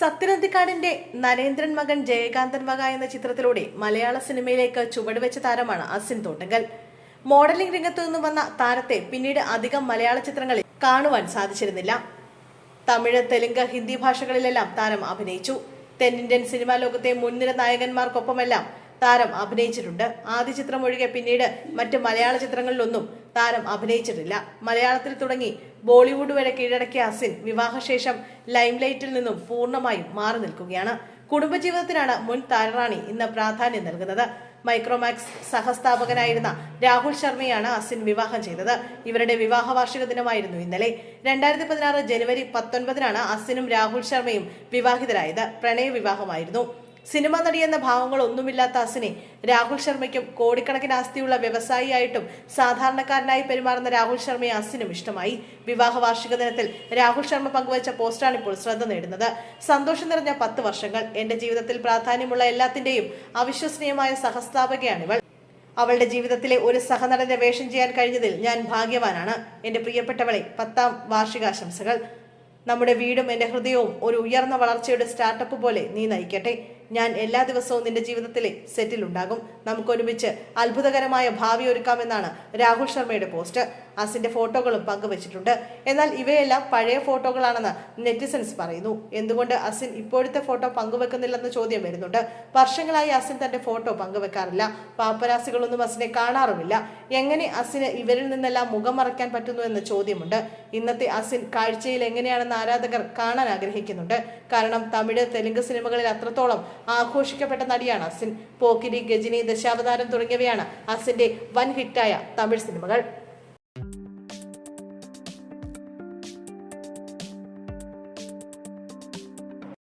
സത്യനന്ദിക്കാടിന്റെ നരേന്ദ്രൻ മകൻ ജയകാന്തൻ മക എന്ന ചിത്രത്തിലൂടെ മലയാള സിനിമയിലേക്ക് ചുവടുവെച്ച താരമാണ് അസിൻ തോട്ടങ്കൽ. മോഡലിംഗ് രംഗത്തു നിന്നും വന്ന താരത്തെ പിന്നീട് അധികം മലയാള ചിത്രങ്ങളിൽ കാണുവാൻ സാധിച്ചിരുന്നില്ല. തമിഴ് തെലുങ്ക് ഹിന്ദി ഭാഷകളിലെല്ലാം താരം അഭിനയിച്ചു. തെന്നിന്ത്യൻ സിനിമാ ലോകത്തെ മുൻനിര നായകന്മാർക്കൊപ്പമെല്ലാം താരം അഭിനയിച്ചിട്ടുണ്ട്. ആദ്യ ചിത്രം ഒഴികെ പിന്നീട് മറ്റ് മലയാള ചിത്രങ്ങളിലൊന്നും താരം അഭിനയിച്ചിട്ടില്ല. മലയാളത്തിൽ തുടങ്ങി ബോളിവുഡ് വരെ കീഴടക്കിയ അസിൻ വിവാഹശേഷം ലൈംലൈറ്റിൽ നിന്നും പൂർണമായും മാറി നിൽക്കുകയാണ്. കുടുംബജീവിതത്തിനാണ് മുൻ താരറാണി ഇന്ന് പ്രാധാന്യം നൽകുന്നത്. മൈക്രോമാക്സ് സഹസ്ഥാപകനായിരുന്ന രാഹുൽ ശർമ്മയാണ് അസിൻ വിവാഹം ചെയ്തത്. ഇവരുടെ വിവാഹ വാർഷിക ദിനമായിരുന്നു ഇന്നലെ. രണ്ടായിരത്തി പതിനാറ് ജനുവരി പത്തൊൻപതിനാണ് അസിനും രാഹുൽ ശർമ്മയും വിവാഹിതരായത്. പ്രണയ വിവാഹമായിരുന്നു സിനിമ നടി എന്ന ഭാവങ്ങളൊന്നുമില്ലാത്ത അസിനെ രാഹുൽ ശർമ്മയ്ക്കും കോടിക്കണക്കിന് ആസ്തിയുള്ള വ്യവസായിയായിട്ടും സാധാരണക്കാരനായി പെരുമാറുന്ന രാഹുൽ ശർമ്മയെ അസിനും ഇഷ്ടമായി. വിവാഹ വാർഷിക ദിനത്തിൽ രാഹുൽ ശർമ്മ പങ്കുവച്ച പോസ്റ്റാണ് ഇപ്പോൾ ശ്രദ്ധ നേടുന്നത്. സന്തോഷം നിറഞ്ഞ പത്ത് വർഷങ്ങൾ എന്റെ ജീവിതത്തിൽ പ്രാധാന്യമുള്ള എല്ലാത്തിന്റെയും അവിശ്വസനീയമായ സഹസ്ഥാപകയാണിവൾ. അവളുടെ ജീവിതത്തിലെ ഒരു സഹനടന്റെ വേഷം ചെയ്യാൻ കഴിഞ്ഞതിൽ ഞാൻ ഭാഗ്യവാനാണ്. എന്റെ പ്രിയപ്പെട്ടവളെ പത്താം വാർഷികാശംസകൾ. നമ്മുടെ വീടും എന്റെ ഹൃദയവും ഒരു ഉയർന്ന വളർച്ചയുടെ സ്റ്റാർട്ടപ്പ് പോലെ നീ നയിക്കട്ടെ. ഞാൻ എല്ലാ ദിവസവും നിന്റെ ജീവിതത്തിലെ സെറ്റിൽ ഉണ്ടാകും. നമുക്കൊരുമിച്ച് അത്ഭുതകരമായ ഭാവി ഒരുക്കാമെന്നാണ് രാഹുൽ ശർമ്മയുടെ പോസ്റ്റ്. അസിന്റെ ഫോട്ടോകളും പങ്കുവച്ചിട്ടുണ്ട്. എന്നാൽ ഇവയെല്ലാം പഴയ ഫോട്ടോകളാണെന്ന് നെറ്റിസൻസ് പറയുന്നു. എന്തുകൊണ്ട് അസിൻ ഇപ്പോഴത്തെ ഫോട്ടോ പങ്കുവെക്കുന്നില്ലെന്ന ചോദ്യം വരുന്നുണ്ട്. വർഷങ്ങളായി അസിൻ തന്റെ ഫോട്ടോ പങ്കുവെക്കാറില്ല. പാപ്പരാസികളൊന്നും അസിനെ കാണാറുമില്ല. എങ്ങനെ അസിന് ഇവരിൽ നിന്നെല്ലാം മുഖം മറയ്ക്കാൻ പറ്റുന്നു എന്ന ചോദ്യമുണ്ട്. ഇന്നത്തെ അസിൻ കാഴ്ചയിൽ എങ്ങനെയാണെന്ന് ആരാധകർ കാണാൻ ആഗ്രഹിക്കുന്നുണ്ട്. കാരണം തമിഴ് തെലുങ്ക് സിനിമകളിൽ അത്രത്തോളം ആഘോഷിക്കപ്പെട്ട നടിയാണ്. അസിൻ പോക്കിരി ഗജിനി ദശാവതാരം തുടങ്ങിയവയാണ് അസിന്റെ വൻ ഹിറ്റായ തമിഴ് സിനിമകൾ.